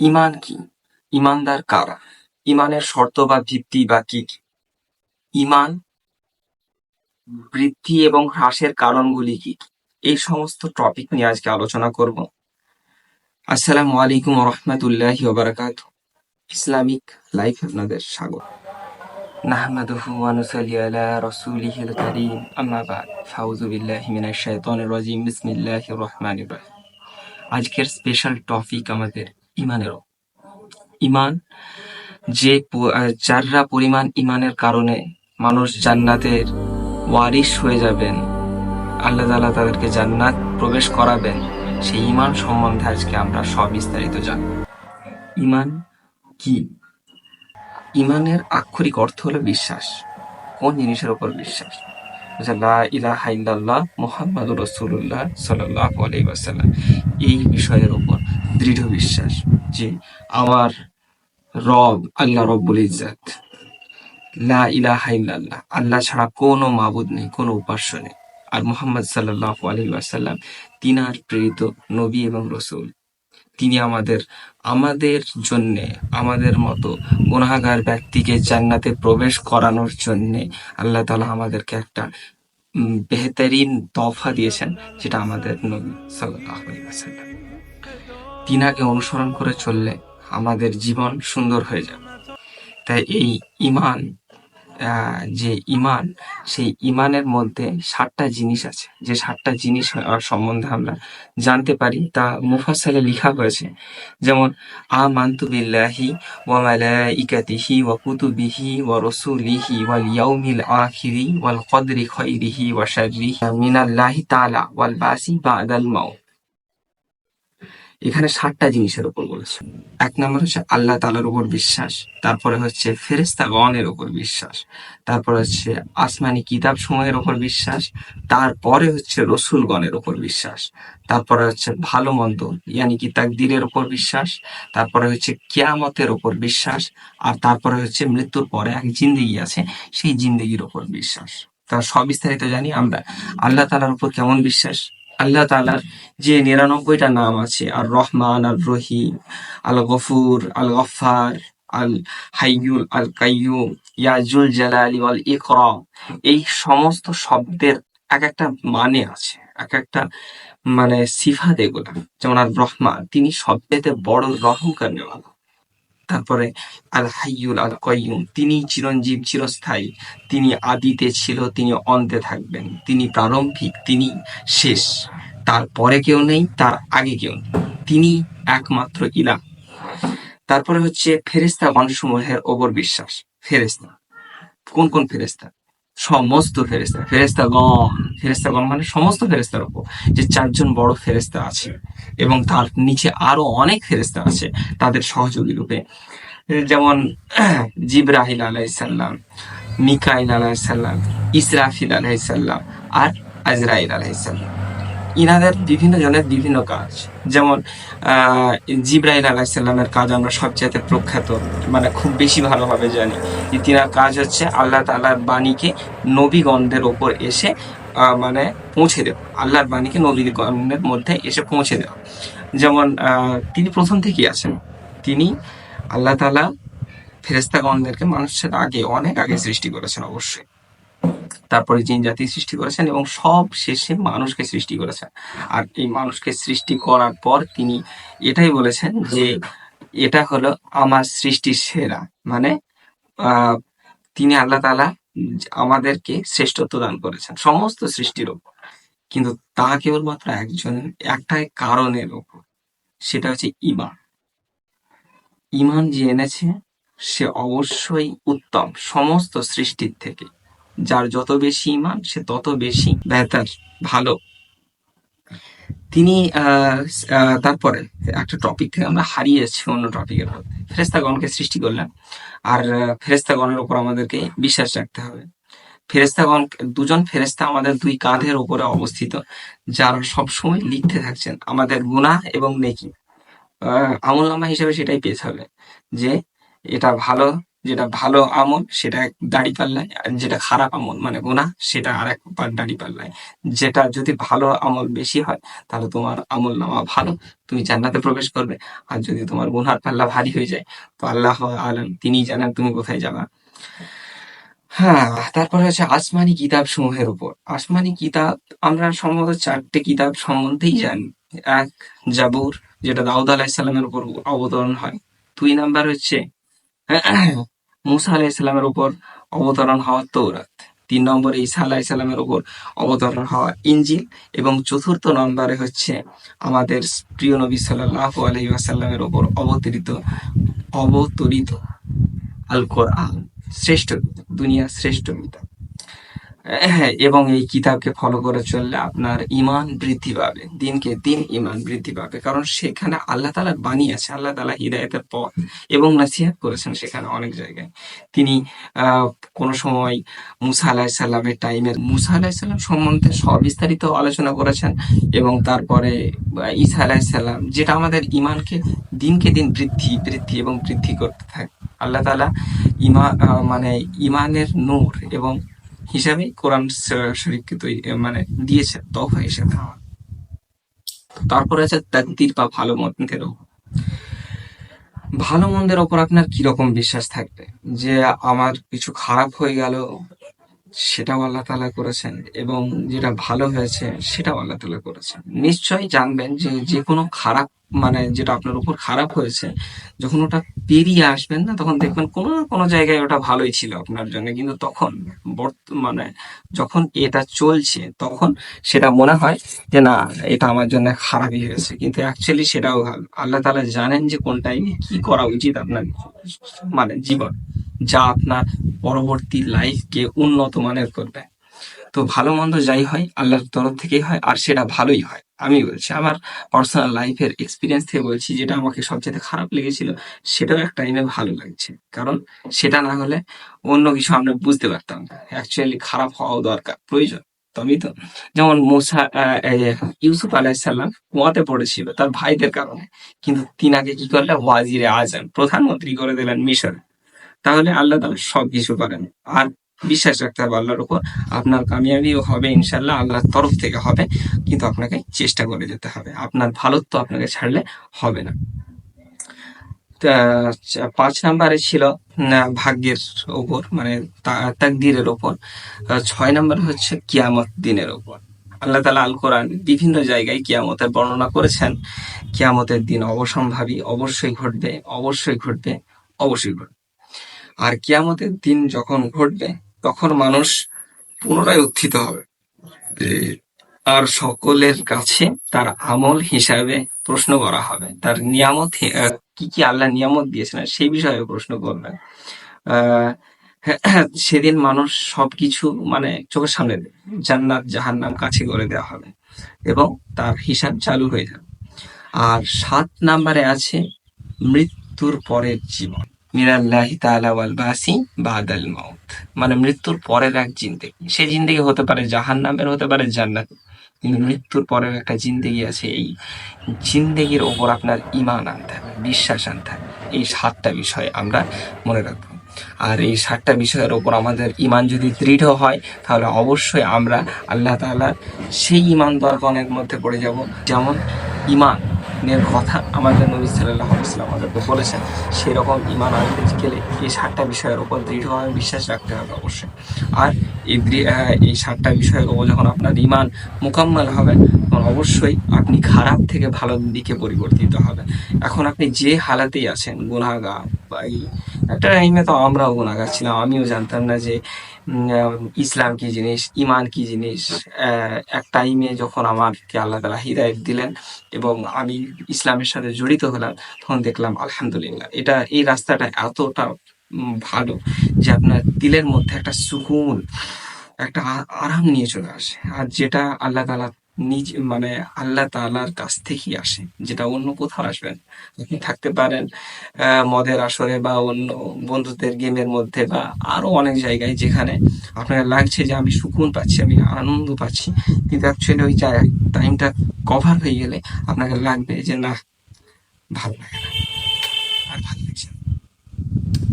ইমান কি? ইমানদার কারা? ইমানের শর্ত বা ভিত্তি বা কি? ইমান, বৃদ্ধি এবং হ্রাসের কারণগুলি কি? এই সমস্ত টপিক নিয়ে আজকে আলোচনা করব। আসসালামু আলাইকুম রহমতুল্লাহি ওবারাকাত। ইসলামিক লাইফ আপনাদের স্বাগত। নাহমাদুহু ওয়া নুসাল্লি আলা রাসূলিহিল কারীম। আম্মা বাদ। ফাউযু বিল্লাহি মিনাশ শাইতানির রাজিম। বিসমিল্লাহির রহমানির রহিম। আজকের স্পেশাল টপিক আমাদের ইমানের ওপর। ইমান যে যাররা পরিমাণ ইমানের কারণে মানুষ জান্নাতের ওয়ারিশ হয়ে যাবেন, আল্লাহ তালা তাদেরকে জান্নাত প্রবেশ করাবেন, সেই ইমান সম্বন্ধে আজকে আমরা সবিস্তারিত জানব। ইমান কি? ইমানের আক্ষরিক অর্থ হলো বিশ্বাস। কোন জিনিসের উপর বিশ্বাস? লা ইলাহা ইল্লাল্লাহ মুহাম্মাদুর রাসূলুল্লাহ সাল্লাল্লাহু আলাইহি এই বিষয়ের উপর। দৃঢ় বিশ্বাস যে আমার রব আল্লাহ রব্বুল ইজ্জাত। লা ইলাহা ইল্লাল্লাহ। আল্লাহ ছাড়া কোনো মাবুদ নেই, কোনো উপাস্য নেই। আর মোহাম্মদ সাল্লাল্লাহু আলাইহি ওয়াসাল্লাম তিনার প্রেরিত নবী এবং রসুল। তিনি আমাদের আমাদের জন্যে, আমাদের মতো গুনাহগার ব্যক্তিকে জান্নাতে প্রবেশ করানোর জন্যে আল্লাহ তালা আমাদেরকে একটা বেহতরিন তফা দিয়েছেন, যেটা আমাদের নবী সাল্লাল্লাহু আলাইহি ওয়াসাল্লাম। তিনাকে অনুসরণ করে চললে আমাদের জীবন সুন্দর হয়ে যাবে। তাই এই ইমান যে ইমান, সেই ইমানের মধ্যে সাতটা জিনিস আছে। যে সাতটা জিনিস সম্বন্ধে আমরা জানতে পারি, তা মুফাসালে লিখা হয়েছে। যেমন, আমানতু বিল্লাহি ওয়া মালাইকাতিহি ওয়া কুতুবিহি ওয়া রাসূলিহি ওয়াল ইয়াউমিল আখিরি ওয়াল কদরি খাইরিহি ওয়া শাররিহি মিনাল্লাহি তাআলা ওয়াল বাসি বাদাল মাউত। এখানে সাতটা জিনিসের উপর বলেছে। এক নম্বর হচ্ছে আল্লাহ তালার উপর বিশ্বাস, তারপরে হচ্ছে ফেরেস্তাগণের উপর বিশ্বাস, তারপরে হচ্ছে আসমানি কিতাব সময়ের উপর বিশ্বাস, তারপরে হচ্ছে রসুলগণের উপর বিশ্বাস, তারপরে হচ্ছে ভালো মন্দ, ইয়ানি কি তাকদিরের উপর বিশ্বাস, তারপরে হচ্ছে কিয়ামতের উপর বিশ্বাস, আর তারপরে হচ্ছে মৃত্যুর পরে এক জিন্দেগি আছে, সেই জিন্দেগির উপর বিশ্বাস। তার সবিস্তারিত জানি আমরা, আল্লাহ তালার উপর কেমন বিশ্বাস? আল্লাহ তাআলার যে নিরানব্বইটা নাম আছে, আর রহমান, আর রহিম, আল গফুর, আল গফার আল হাইয়ুল, আল কাইয়ুম ইয়াজুল জালালি ওয়াল ইকরাম, এই সমস্ত শব্দের এক একটা মানে আছে এক একটা মানে সিফাত এগুলা। যেমন আর রহমান, তিনি সবচেয়ে বড় রহম করেওয়ালা তারপরে আল হাইয়ুল আল কয়ুম তিনি চিরঞ্জীব, চিরস্থায়ী। তিনি আদিতে ছিল, তিনি অন্তে থাকবেন। তিনি প্রারম্ভিক, তিনি শেষ। তার পরে কেউ নেই, তার আগে কেউ নেই। তিনি একমাত্র ইলা তারপরে হচ্ছে ফেরেস্তা সমূহের ওপর বিশ্বাস। ফেরেস্তা কোন কোন ফেরেস্তা সমস্ত ফেরেস্তা ফেরেস্তাগণ ফেরেস্তাগণ মানে সমস্ত ফেরেস্তার উপর যে চারজন বড় ফেরেস্তা আছে এবং তার নিচে আরও অনেক ফেরেস্তা আছে তাদের সহযোগী রূপে। যেমন জিব্রাহিল আলাইসাল্লাম, মিকাইল আলাইসাল্লাম, ইসরাফিল আলাইসাল্লাম আর আজরাইল আলাইসাল্লাম। ইনাদের বিভিন্ন জনের বিভিন্ন কাজ। যেমন, আহ, জিব্রাইল আলাইসাল্লামের কাজ আমরা সবচেয়ে প্রখ্যাত মানে খুব বেশি ভালোভাবে জানি। যে তিনার কাজ হচ্ছে আল্লাহ তাআলার বাণীকে নবীগণদের ওপর এসে মানে পৌঁছে দেওয়া। আল্লাহর বাণীকে নবীগণের মধ্যে এসে পৌঁছে দেওয়া। যেমন তিনি প্রথম থেকেই আছেন। তিনি আল্লাহ তাআলা ফেরেস্তাগণদেরকে মানুষের আগে, অনেক আগে সৃষ্টি করেছেন অবশ্যই। তারপরে জিন জাতি সৃষ্টি করেছেন এবং সব শেষে মানুষকে সৃষ্টি করেছেন। আর এই মানুষকে সৃষ্টি করার পর তিনি এটাই বলেছেন যে এটা হলো আমার সৃষ্টির সেরা। মানে তিনি আল্লাহ তালা আমাদেরকে শ্রেষ্ঠত্ব দান করেছেন, সমস্ত সৃষ্টির উপর কিন্তু তা কেবলমাত্র একজন, একটাই কারণের উপর সেটা হচ্ছে ইমান ইমান যে এনেছে, সে অবশ্যই উত্তম, সমস্ত সৃষ্টির থেকে। যার যত বেশি ইমান সে তত বেশি বেহতার ভালো। তিনি তারপরে একটা টপিক থেকে আমরা হারিয়ে এসেছি অন্য টপিকের মধ্যে। ফেরেস্তাগণকে সৃষ্টি করলেন। আর ফেরেস্তাগণের উপর আমাদেরকে বিশ্বাস রাখতে হবে। ফেরেস্তাগণ দুজন ফেরেস্তা আমাদের দুই কাঁধের উপরে অবস্থিত যারা সবসময় লিখতে থাকছেন আমাদের গুনাহ এবং নেকি। আহ, আমলনামা হিসেবে সেটাই পেতে হবে যে এটা ভালো যেটা ভালো আমল, সেটা এক দাড়ি পাল্লায়, আর যেটা খারাপ আমল মানে গুনাহ, সেটা আর একবার দাড়ি পাল্লায়। যেটা যদি ভালো আমল বেশি হয়, তাহলে তোমার আমল নামা ভালো, তুমি জান্নাতে প্রবেশ করবে। আর যদি তোমার গুনহার পাল্লা ভারী হয়ে যায়, তো আল্লাহ আলম, তিনিই জানেন তুমি কোথায় যাবা। হ্যাঁ তারপরে হচ্ছে আসমানি কিতাব সমূহের উপর। আসমানি কিতাব, আমরা সম্ভবত চারটে কিতাব সম্বন্ধেই জানি। এক, জাবুর, যেটা দাউদ আলাহিসাল্লামের উপর অবতরণ হয়। দুই নাম্বার হচ্ছে মুসা আলাহ ইসলামের উপর অবতরণ হওয়া তৌরাত তিন নম্বরে ঈসা ইসলামের উপর অবতরণ হওয়া ইঞ্জিল এবং চতুর্থ নম্বরে হচ্ছে আমাদের প্রিয় নবী সাল্লাহ আলহি আসাল্লামের উপর অবতরিত অবতরিত আল কোরআন শ্রেষ্ঠ দুনিয়া শ্রেষ্ঠ কিতাব এবং এই কিতাবকে ফলো করে চললে আপনার ইমান বৃদ্ধি পাবে, দিনকে দিন ইমান বৃদ্ধি পাবে। কারণ সেখানে আল্লাহ তালার বাণী আছে আল্লাহ তালা হৃদায়তের পথ এবং নাসিহাত করেছেন সেখানে অনেক জায়গায়। তিনি কোনো সময় মুসা আলাহিসাল্লামের টাইমের মুসা আলাহিসাল্লাম সম্বন্ধে সবিস্তারিত আলোচনা করেছেন এবং তারপরে ঈসা আলাহিসাল্লাম যেটা আমাদের ইমানকে দিনকে দিন বৃদ্ধি বৃদ্ধি এবং বৃদ্ধি করতে থাকে। আল্লাহ তালা ইমা মানে ইমানের নূর এবং হিসাবে কোরআন শরীফকে তৈরি মানে দিয়েছে তফা হিসেবে। তারপরে আছে তাকদির বা ভালো মন্দের ভালো মন্দের ওপর আপনার কীরকম বিশ্বাস থাকবে? যে আমার কিছু খারাপ হয়ে গেল, সেটাও আল্লাহ তালা করেছেন, এবং যেটা ভালো হয়েছে, সেটাও আল্লাহ তালা করেছেন। নিশ্চয়ই জানবেন যে যে কোনো খারাপ মানে যেটা আপনার উপর খারাপ হয়েছে, যখন ওটা পেরিয়ে আসবেন না, তখন দেখবেন কোনো না কোনো জায়গায় ওটা ভালোই ছিল আপনার জন্য। কিন্তু তখন বর্তমানে যখন এটা চলছে, তখন সেটা মনে হয় যে, না, এটা আমার জন্য খারাপই হয়েছে। কিন্তু অ্যাকচুয়ালি সেটাও ভালো। আল্লাহ তালা জানেন যে, কোন টাইমে কি করা উচিত আপনার মানে জীবন, যা আপনার পরবর্তী লাইফকে উন্নত মানের করবে। তো ভালো মন্দ যাই হয়, আল্লাহর তরফ থেকেই হয়, আর সেটা ভালোই হয়। আমি বলছি, আমার পার্সোনাল লাইফের এক্সপিরিয়েন্স থেকে বলছি, যেটা আমাকে সবচেয়ে খারাপ লেগেছিল, সেটাও এক টাইমে ভালো লাগছে। কারণ সেটা না হলে অন্য কিছু আমরা বুঝতে পারতাম অ্যাকচুয়ালি খারাপ হওয়াও দরকার, প্রয়োজন। তবেই তো যেমন মোসা ইউসুফ আলাইসাল্লাম কুয়াতে পড়েছিল, তার ভাইদের কারণে। কিন্তু তিনাকে কি করলে ওয়াজিরে আজম প্রধানমন্ত্রী করে দিলেন মিশরে। তাহলে আল্লাহ তালা সব কিছু করেন। আর বিশ্বাস রাখতে হবে আল্লাহর উপর। আপনার কামিয়াবিও হবে ইনশাল্লাহ আল্লাহর তরফ থেকে হবে, কিন্তু আপনাকে চেষ্টা করে যেতে হবে। আপনার ভালোত্ব আপনাকে ছাড়লে হবে না। চা- পাঁচ নাম্বারে ছিল ভাগ্যের ওপর মানে তাকদীরের ওপর ছয় নাম্বার হচ্ছে কিয়ামত দিনের ওপর আল্লাহ তালা আল কোরআন বিভিন্ন জায়গায় কিয়ামতের বর্ণনা করেছেন। কিয়ামতের দিন অবসম্ভাবী, অবশ্যই ঘটবে অবশ্যই ঘটবে অবশ্যই ঘটবে। আর কিয়ামতের দিন যখন ঘটবে তখন মানুষ পুনরায় উত্থিত হবে। আর সকলের কাছে তার আমল হিসাবে প্রশ্ন করা হবে। তার নিয়ামত কি কি আল্লাহ নিয়ামত দিয়েছেন সেই বিষয়ে প্রশ্ন করবে আহ সেদিন মানুষ সবকিছু মানে চোখের সামনে। জান্নাত জাহান্নাম কাছে করে দেওয়া হবে এবং তার হিসাব চালু হয়ে যাবে। আর সাত নাম্বারে আছে মৃত্যুর পরের জীবন। মিনাল্লাহি তাআলা ওয়াল বাদাল মাউত। মানে মৃত্যুর পরের এক জিন্দেগি। সেই জিন্দেগি হতে পারে জাহান্নামের, হতে পারে জান্নাত কিন্তু মৃত্যুর পরের একটা জিন্দেগি আছে এই জিন্দেগির ওপর আপনার ইমান আনতে হবে, বিশ্বাস আনতে হবে। এই সাতটা বিষয় আমরা মনে রাখব। আর এই সাতটা বিষয়ের ওপর আমাদের ইমান যদি দৃঢ় হয়, তাহলে অবশ্যই আমরা আল্লাহ তাআলার সেই ইমানদারগণের মধ্যে পড়ে যাব। যেমন ইমানের কথা আমাদের নবী সাল্লাহ ইসলাম আমাদেরকে বলেছেন, সেরকম ইমান আনতে গেলে এই সাতটা বিষয়ের উপর দৃঢ়ভাবে বিশ্বাস রাখতে হবে অবশ্যই। আর এই এই সাতটা বিষয়ের উপর যখন আপনার ইমান মোকাম্মল হবে তখন অবশ্যই আপনি খারাপ থেকে ভালো দিকে পরিবর্তিত হবে। এখন আপনি যে হালাতেই আছেন, গুনাহগার বা এই একটা টাইমে তো আমরাও গুনাহগার ছিলাম, আমিও জানতাম না যে ইসলাম কি জিনিস ইমান কি জিনিস। এক টাইমে যখন আমাকে আল্লাহ তালা হিদায়ত দিলেন এবং আমি ইসলামের সাথে জড়িত হলাম, তখন দেখলাম, আলহামদুলিল্লাহ, এটা, এই রাস্তাটা এতটা ভালো যে আপনার দিলের মধ্যে একটা সুকুন, একটা আরাম নিয়ে চলে আসে। আর যেটা আল্লাহ তালা নিজ মানে আল্লাহ তাআলার কাছ থেকেই আসে, যেটা অন্য কোথাও আসবেন আপনি থাকতে পারেন মদের আসরে বা অন্য বন্ধুদের গেমের মধ্যে বা আরও অনেক জায়গায় যেখানে আপনার লাগছে যে আমি সুকুন পাচ্ছি, আমি আনন্দ পাচ্ছি, কিন্তু অ্যাকচুয়ালি ওই টাইমটা কভার হয়ে গেলে আপনাকে লাগবে যে না, ভালো লাগে না।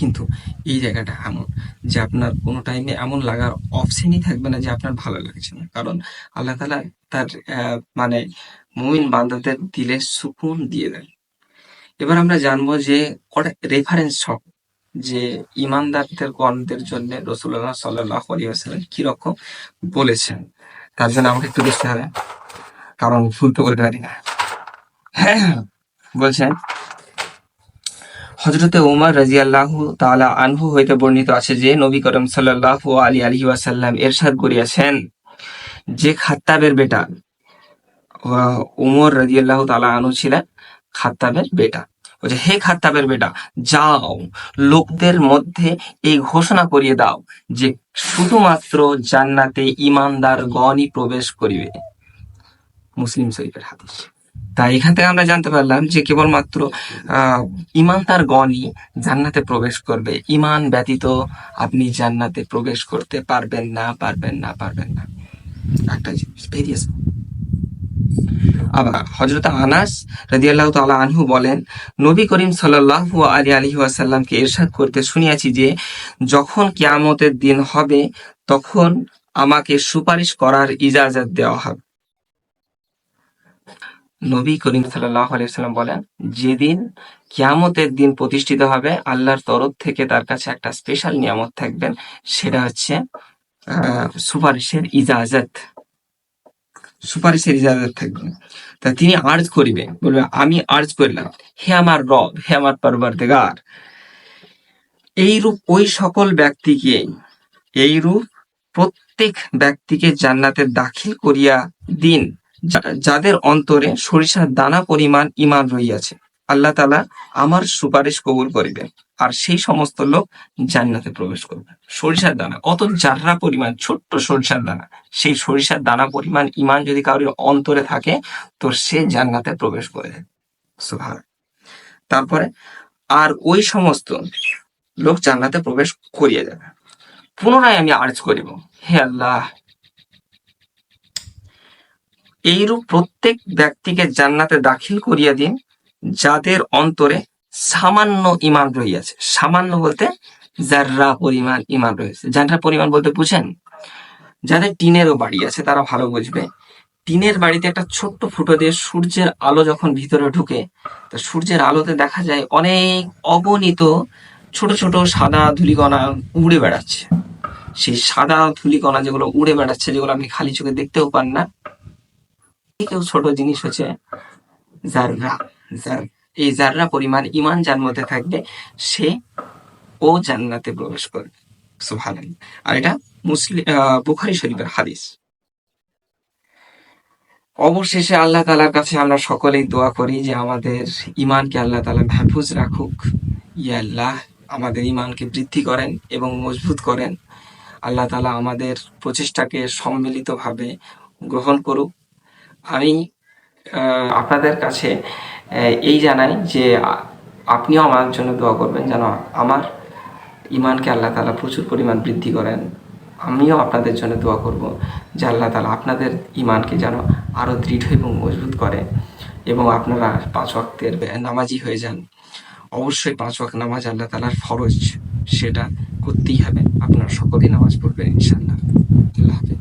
কিন্তু এই জায়গাটা এমন যে আপনার কোনো টাইমে এমন লাগার অপশনই থাকবে না যে আপনার ভালো লাগছে না। কারণ আল্লাহ তালা তার মানে মুমিন বান্দাদের দিলে সুকুন দিয়ে দেয় এবার আমরা জানব যে কটা রেফারেন্স সব, যে ইমানদারদের গণদের জন্য রসুল্লাহ সাল্লাহ আলিয়াল্লাম কীরকম বলেছেন। তার জন্য আমাকে একটু দেখতে হবে, কারণ ভুল তো করতে পারি না। হ্যাঁ বলছেন। হজরতে উমর রাজিয়াল্লাহু তাআলা আনহু হইতে বর্ণিত আছে যে, নবী করিম সাল্লাল্লাহু আলী আলহি ওয়াসাল্লাম এরশাদ করিয়াছেন যে খাত্তাবের বেটা। উমর রাজিয়াল্লাহু তাআলা আনহু ছিলেন খাত্তাবের বেটা। বলছে হে খাত্তাবের বেটা, যাও, লোকদের মধ্যে এই ঘোষণা করিয়ে দাও যে শুধুমাত্র জান্নাতে ইমানদার গণই প্রবেশ করিবে। মুসলিম শরীফের হাদিস। তাই এখান থেকে আমরা জানতে পারলাম যে কেবলমাত্র, আহ ইমানদার গণই জান্নাতে প্রবেশ করবে। ইমান ব্যতীত আপনি জান্নাতে প্রবেশ করতে পারবেন না পারবেন না পারবেন না। একটা জিনিস ভেরিয়াস আবার হজরত আনাস রাদিয়াল্লাহু তাআলা আনহু বলেন, নবী করিম সাল্লাল্লাহু আলাইহি আলাইহি ওয়াসাল্লামকে এরশাদ করতে শুনিয়াছি যে, যখন কিয়ামতের দিন হবে, তখন আমাকে সুপারিশ করার ইজাজত দেওয়া হবে। নবী করিম সাল্লাম বলেন, যেদিন কিয়ামতের দিন প্রতিষ্ঠিত হবে, আল্লাহর তরফ থেকে তার কাছে একটা স্পেশাল নিয়ামত থাকবেন, সেটা হচ্ছে সুপারিশের ইজাজত। সুপারিশের ইজাজত থাকবে। তা তিনি আর্জ করিবে বলবে, আমি আর্জ করলাম। হে আমার রব, হে আমার পরবর্তীগার, এইরূপ ওই সকল ব্যক্তিকে, এইরূপ প্রত্যেক ব্যক্তিকে জান্নাতে দাখিল করিয়া দিন। যাদের অন্তরে সরিষার দানা পরিমাণ ইমান রইয়াছে আল্লাহ তালা আমার সুপারিশ কবুল করিবে আর সেই সমস্ত লোক জান্নাতে প্রবেশ করবে। সরিষার দানা অত জাররা পরিমাণ, ছোট্ট সরিষার দানা। সেই সরিষার দানা পরিমাণ ইমান যদি কারোর অন্তরে থাকে, তো সে জান্নাতে প্রবেশ করে। তারপরে, আর ওই সমস্ত লোক জান্নাতে প্রবেশ করিয়ে যাবে। পুনরায় আমি আর্জ করিব, হে আল্লাহ এইরূপ প্রত্যেক ব্যক্তিকে জান্নাতে দাখিল করিয়া দিন, যাদের অন্তরে সামান্য ইমান রইয়াছে সামান্য বলতে যার্রা পরিমাণ ইমান রয়েছে। যার্রা পরিমাণ বলতে বুঝেন? যাদের টিনেরও বাড়ি আছে, তারা ভালো বুঝবে। টিনের বাড়িতে একটা ছোট্ট ফুটো দিয়ে সূর্যের আলো যখন ভিতরে ঢুকে, তো সূর্যের আলোতে দেখা যায় অনেক অগণিত ছোট ছোট সাদা ধূলিকণা উড়ে বেড়াচ্ছে। সেই সাদা ধুলিকণা যেগুলো উড়ে বেড়াচ্ছে, যেগুলো আপনি খালি চোখে দেখতেও পান না কেউ ছোট জিনিস হচ্ছে জাররা। জার এই জাররা পরিমাণ ইমান যার মধ্যে থাকবে, সে ও জান্নাতে প্রবেশ করবে। সুবহানাল্লাহ। আর এটা মুসলিম বুখারী শরীফের হাদিস। অবশেষে আল্লাহ তালার কাছে আমরা সকলেই দোয়া করি যে আমাদের ইমানকে আল্লাহ তালা মাহফুজ রাখুক। ইয়া আল্লাহ আমাদের ইমানকে বৃদ্ধি করেন এবং মজবুত করেন। আল্লাহ তালা আমাদের প্রচেষ্টাকে সম্মিলিতভাবে গ্রহণ করুক। আমি আপনাদের কাছে এই জানাই যে আপনিও আমার জন্য দোয়া করবেন যেন আমার ইমানকে আল্লাহ তালা প্রচুর পরিমাণ বৃদ্ধি করেন। আমিও আপনাদের জন্য দোয়া করব যে আল্লাহ তালা আপনাদের ইমানকে যেন আরও দৃঢ় এবং মজবুত করে এবং আপনারা পাঁচ ওয়াক্তের নামাজি হয়ে যান। অবশ্যই পাঁচ ওয়াক্ত নামাজ আল্লাহ তালার ফরজ, সেটা করতেই হবে। আপনারা সকলেই নামাজ পড়বেন ইনশাল্লাহ আল্লাহ হাফেজ।